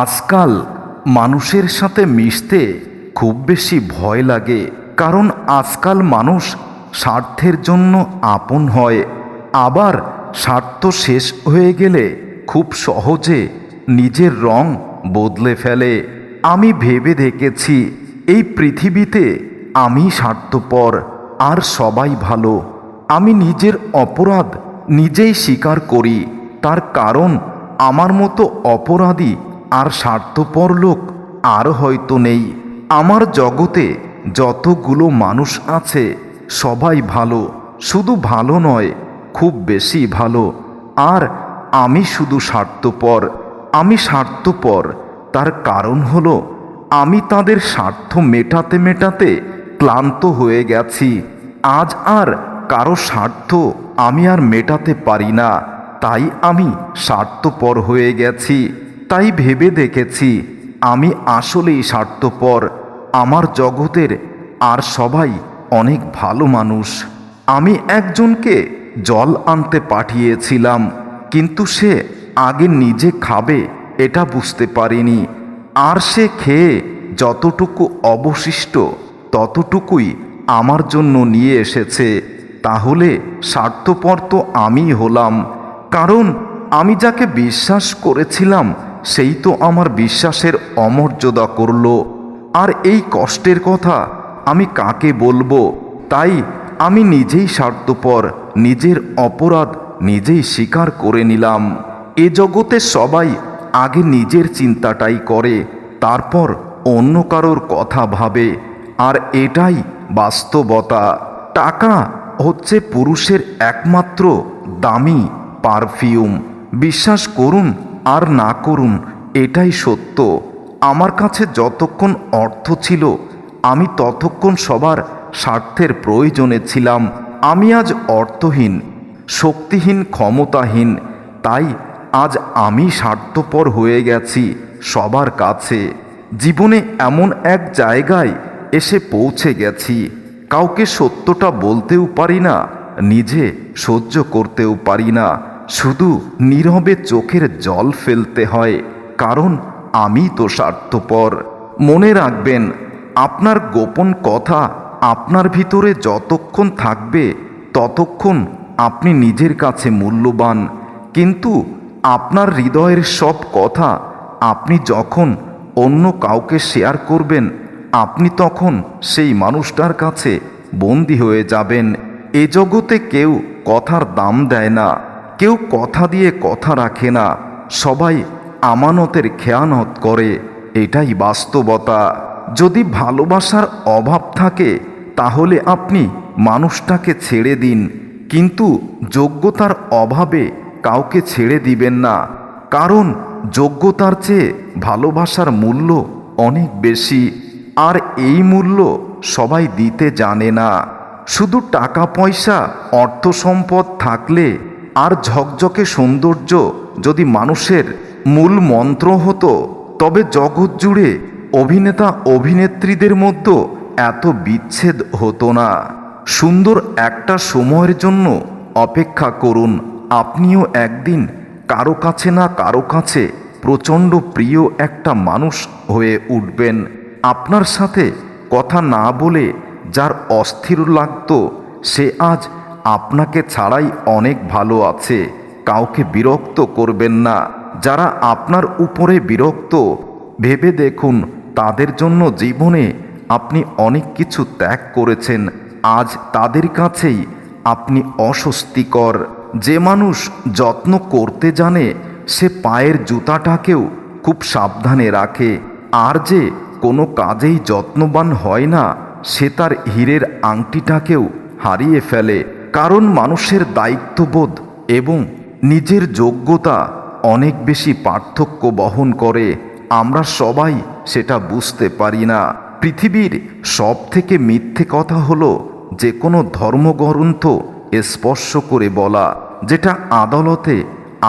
আজকাল মানুষের সাথে মিশতে খুব বেশি ভয় লাগে, কারণ আজকাল মানুষ স্বার্থের জন্য আপন হয়। আবার স্বার্থ শেষ হয়ে গেলে খুব সহজে নিজের রং বদলে ফেলে। আমি ভেবে দেখেছি, এই পৃথিবীতে আমি স্বার্থপর, আর সবাই ভালো। আমি নিজের অপরাধ নিজেই স্বীকার করি, তার কারণ আমার মতো অপরাধী আর স্বার্থপর লোক আর হয়তো নেই। আমার জগতে যতগুলো মানুষ আছে, সবাই ভালো। শুধু ভালো নয়, খুব বেশি ভালো। আর আমি শুধু স্বার্থপর, আমি স্বার্থপর। তার কারণ হলো, আমি তাদের স্বার্থ মেটাতে মেটাতে ক্লান্ত হয়ে গেছি। আজ আর কারও স্বার্থ আমি আর মেটাতে পারি না। তাই আমি স্বার্থপর হয়ে গেছি। তাই ভেবে দেখেছি, আমি আসলেই স্বার্থপর। আমার জগতের আর সবাই অনেক ভালো মানুষ। আমি একজনকে জল আনতে পাঠিয়েছিলাম, কিন্তু সে আগে নিজে খাবে, এটা বুঝতে পারিনি। আর সে খেয়ে যতটুকু অবশিষ্ট, ততটুকুই আমার জন্য নিয়ে এসেছে। তাহলে স্বার্থপর তো আমি হলাম, কারণ আমি যাকে বিশ্বাস করেছিলাম সেই তো আমার বিশ্বাসের অমর্যাদা করল। আর এই কষ্টের কথা আমি কাকে বলব? তাই আমি নিজেই স্বার্থপর, নিজের অপরাধ নিজেই স্বীকার করে নিলাম। এ জগতে সবাই আগে নিজের চিন্তাটাই করে, তারপর অন্য কারোর কথা ভাবে। আর এটাই বাস্তবতা। টাকা হচ্ছে পুরুষের একমাত্র দামি পারফিউম। বিশ্বাস করুন আর না করুন, এটাই সত্য। আমার কাছে যতক্ষণ অর্থ ছিল, আমি ততক্ষণ সবার স্বার্থের প্রয়োজনে ছিলাম। আমি আজ অর্থহীন, শক্তিহীন, ক্ষমতাহীন, তাই আজ আমি স্বার্থপর হয়ে গেছি সবার কাছে। জীবনে এমন এক জায়গায় এসে পৌঁছে গেছি। কাউকে সত্যটা বলতেও পারি না, নিজে সহ্য করতেও পারি না। শুধু নীরবে চোখের জল ফেলতে হয়, কারণ আমি তো স্বার্থপর। মনে রাখবেন, আপনার গোপন কথা আপনার ভিতরে যতক্ষণ থাকবে, ততক্ষণ আপনি নিজের কাছে মূল্যবান। কিন্তু আপনার হৃদয়ের সব কথা আপনি যখন অন্য কাউকে শেয়ার করবেন, আপনি তখন সেই মানুষটার কাছে বন্দী হয়ে যাবেন। এ জগতে কেউ কথার দাম দেয় না। কেউ কথা দিয়ে কথা রাখে না। সবাই আমানতের খেয়ানত করে। এটাই বাস্তবতা। যদি ভালোবাসার অভাব থাকে, তাহলে আপনি মানুষটাকে ছেড়ে দিন। কিন্তু যোগ্যতার অভাবে কাউকে ছেড়ে দিবেন না। কারণ যোগ্যতার চেয়ে ভালোবাসার মূল্য অনেক বেশি। আর এই মূল্য সবাই দিতে জানে না। শুধু টাকা পয়সা অর্থ সম্পদ থাকলে আর ঝকঝকে সৌন্দর্য যদি মানুষের মূল মন্ত্র হতো, তবে জগৎ জুড়ে অভিনেতা অভিনেত্রীদের মধ্যে এত বিচ্ছেদ হতো না। সুন্দর একটা সময়ের জন্য অপেক্ষা করুন, আপনিও একদিন কারও কাছে না কারও কাছে প্রচণ্ড প্রিয় একটা মানুষ হয়ে উঠবেন। আপনার সাথে কথা না বলে যার অস্থির লাগতো, সে আজ আপনাকে ছাড়াই অনেক ভালো আছে। কাউকে বিরক্ত করবেন না। যারা আপনার উপরে বিরক্ত, ভেবে দেখুন, তাদের জন্য জীবনে আপনি অনেক কিছু ত্যাগ করেছেন। আজ তাদের কাছেই আপনি অস্বস্তিকর। যে মানুষ যত্ন করতে জানে, সে পায়ের জুতাটাকেও খুব সাবধানে রাখে। আর যে কোনো কাজেই যত্নবান হয় না, সে তার হীরের আংটিটাকেও হারিয়ে ফেলে। কারণ মানুষের দায়িত্ববোধ এবং নিজের যোগ্যতা অনেক বেশি পার্থক্য বহন করে, আমরা সবাই সেটা বুঝতে পারি না। পৃথিবীর সব থেকে মিথ্যে কথা হলো যে কোনো ধর্মগ্রন্থ স্পর্শ করে বলা, যেটা আদালতে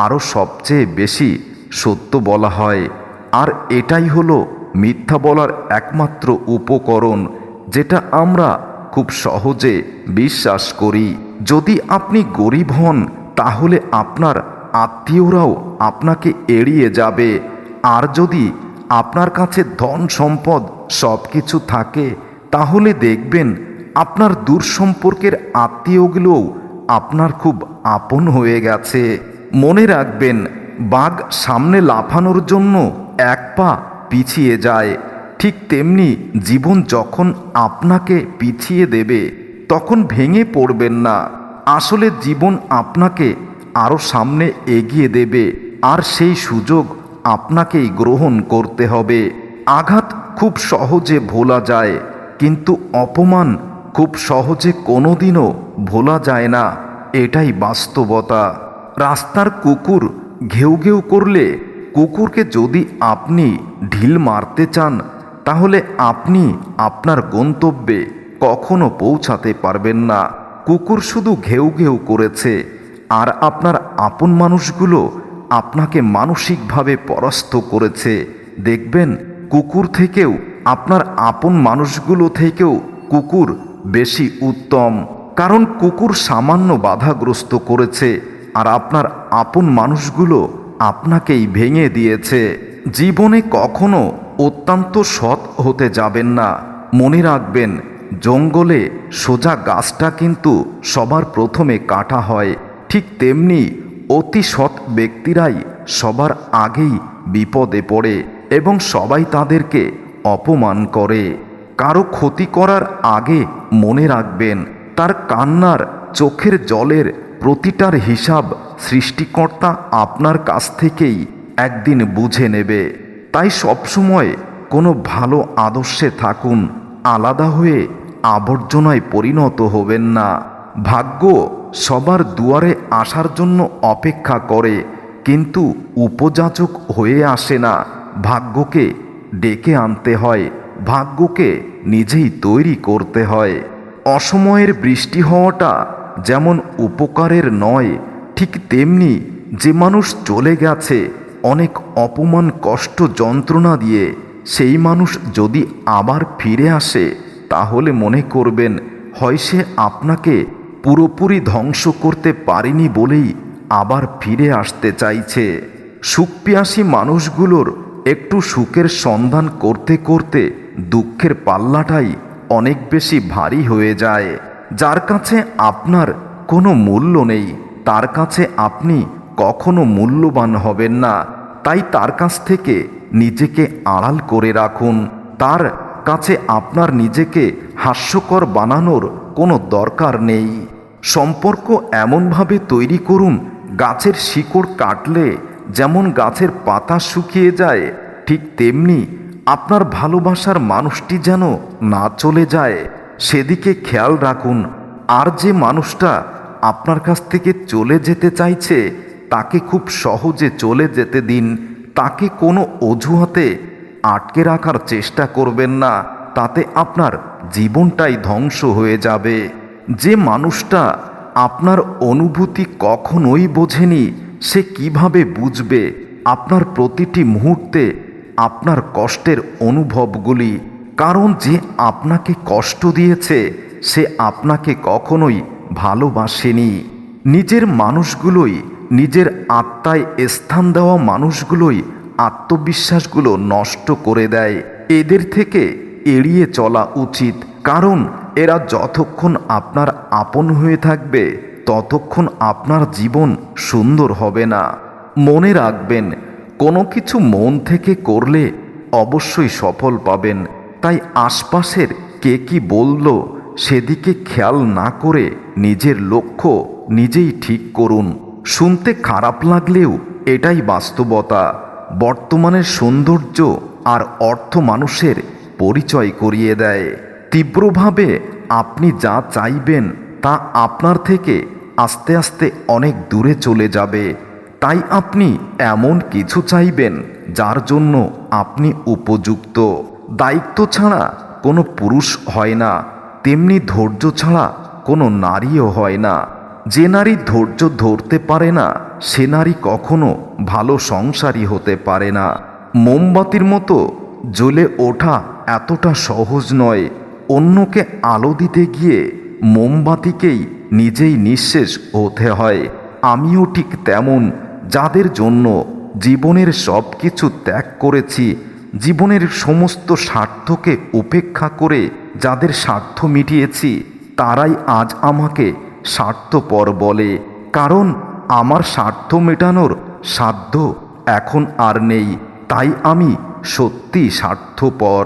আরও সবচেয়ে বেশি সত্য বলা হয়। আর এটাই হলো মিথ্যা বলার একমাত্র উপকরণ, যেটা আমরা খুব সহজে বিশ্বাস করি। যদি আপনি গরিব হন, তাহলে আপনার আত্মীয়রাও আপনাকে এড়িয়ে যাবে। আর যদি আপনার কাছে ধন সম্পদ সব কিছু থাকে, তাহলে দেখবেন আপনার দূর সম্পর্কের আত্মীয়গুলোও আপনার খুব আপন হয়ে গেছে। মনে রাখবেন, বাঘ সামনে লাফানোর জন্য এক পা পিছিয়ে যায়। ঠিক তেমনি জীবন যখন আপনাকে পিছিয়ে দেবে, তখন ভেঙে পড়বেন না। আসলে জীবন আপনাকে আরও সামনে এগিয়ে দেবে, আর সেই সুযোগ আপনাকেই গ্রহণ করতে হবে। আঘাত খুব সহজে ভোলা যায়, কিন্তু অপমান খুব সহজে কোনোদিনও ভোলা যায় না। এটাই বাস্তবতা। রাস্তার কুকুর ঘেউ ঘেউ করলে, কুকুরকে যদি আপনি ঢিল মারতে চান তাহলে আপনি আপনার গন্তব্যে কখনো পৌঁছাতে পারবেন না। কুকুর শুধু ঘেউ ঘেউ করেছে, আর আপনার আপন মানুষগুলো আপনাকে মানসিকভাবে পরাস্ত করেছে। দেখবেন, কুকুর থেকেও আপনার আপন মানুষগুলো থেকেও কুকুর বেশি উত্তম, কারণ কুকুর সামান্য বাধাগ্রস্ত করেছে, আর আপনার আপন মানুষগুলো আপনাকেই ভেঙে দিয়েছে। জীবনে কখনো অত্যন্ত সৎ হতে যাবেন না। মনে রাখবেন, জঙ্গলে সোজা গাছটা কিন্তু সবার প্রথমে কাটা হয়। ঠিক তেমনি অতি সৎ ব্যক্তিরাই সবার আগেই বিপদে পড়ে এবং সবাই তাদেরকে অপমান করে। কারও ক্ষতি করার আগে মনে রাখবেন, তার কান্নার চোখের জলের প্রতিটার হিসাব সৃষ্টিকর্তা আপনার কাছ থেকেই একদিন বুঝে নেবে। তাই সবসময় কোনো ভালো আদর্শে থাকুন, আলাদা হয়ে আবর্জনায় পরিণত হবেন না। ভাগ্য সবার দুয়ারে আসার জন্য অপেক্ষা করে, কিন্তু উপযাচক হয়ে আসে না। ভাগ্যকে ডেকে আনতে হয়, ভাগ্যকে নিজেই তৈরি করতে হয়। অসময়ের বৃষ্টি হওয়াটা যেমন উপকারের নয়, ঠিক তেমনি যে মানুষ চলে গেছে, অনেক অপমান, কষ্ট, যন্ত্রণা দিয়ে সেই মানুষ যদি আবার ফিরে আসে, তাহলে মনে করবেন, হয় সে আপনাকে পুরোপুরি ধ্বংস করতে পারেনি বলেই আবার ফিরে আসতে চাইছে। সুখপিয়াসী মানুষগুলোর একটু সুখের সন্ধান করতে করতে দুঃখের পাল্লাটাই অনেক বেশি ভারী হয়ে যায়। যার কাছে আপনার কোনো মূল্য নেই, তার কাছে আপনি কখনো মূল্যবান হবেন না। তাই তার কাছ থেকে নিজেকে আড়াল করে রাখুন। তার কাছে আপনার নিজেকে হাস্যকর বানানোর কোনো দরকার নেই। সম্পর্ক এমনভাবে তৈরি করুন, গাছের শিকড় কাটলে যেমন গাছের পাতা শুকিয়ে যায়, ঠিক তেমনি আপনার ভালোবাসার মানুষটি যেন না চলে যায়। সেদিকে খেয়াল রাখুন, আর যে মানুষটা আপনার কাছ থেকে চলে যেতে চাইছে তাকে খুব সহজে চলে যেতে দিন। তাকে কোনো অজুহাতে আটকে রাখার চেষ্টা করবেন না। তাতে আপনার জীবনটাই ধ্বংস হয়ে যাবে। যে মানুষটা আপনার অনুভূতি কখনোই বোঝেনি, সে কীভাবে বুঝবে? আপনার প্রতিটি মুহূর্তে আপনার কষ্টের অনুভবগুলি। কারণ যে আপনাকে কষ্ট দিয়েছে, সে আপনাকে কখনোই ভালোবাসেনি। নিজের মানুষগুলোই নিজের আত্মায় স্থান দেওয়া মানুষগুলোই আত্মবিশ্বাসগুলো নষ্ট করে দেয়। এদের থেকে এড়িয়ে চলা উচিত, কারণ এরা যতক্ষণ আপনার আপন হয়ে থাকবে, ততক্ষণ আপনার জীবন সুন্দর হবে না। মনে রাখবেন, কোনো কিছু মন থেকে করলে অবশ্যই সফল পাবেন। তাই আশপাশের কে কি বলল, সেদিকে খেয়াল না করে নিজের লক্ষ্য নিজেই ঠিক করুন। শুনতে খারাপ লাগলেও এটাই বাস্তবতা। বর্তমানের সৌন্দর্য আর অর্থ মানুষের পরিচয় করিয়ে দেয়। তীব্রভাবে আপনি যা চাইবেন তা আপনার থেকে আস্তে আস্তে অনেক দূরে চলে যাবে। তাই আপনি এমন কিছু চাইবেন যার জন্য আপনি উপযুক্ত। দায়িত্ব ছাড়া কোনো পুরুষ হয় না, তেমনি ধৈর্য ছাড়া কোনো নারীও হয় না। যে নারী ধৈর্য ধরতে পারে না, সে নারী কখনো ভালো সংসারী হতে পারে না। মোমবাতির মতো জ্বলে ওঠা এতটা সহজ নয়। অন্যকে আলো দিতে গিয়ে মোমবাতিকেই নিজেই নিঃশেষ হতে হয়। আমিও ঠিক তেমন। যাদের জন্য জীবনের সব কিছু ত্যাগ করেছি, জীবনের সমস্ত স্বার্থকে উপেক্ষা করে যাদের স্বার্থ মিটিয়েছি, তারাই আজ আমাকে স্বার্থপর বলে কারণ আমার স্বার্থ মেটানোর সাধ্য এখন আর নেই তাই আমি সত্যি স্বার্থপর।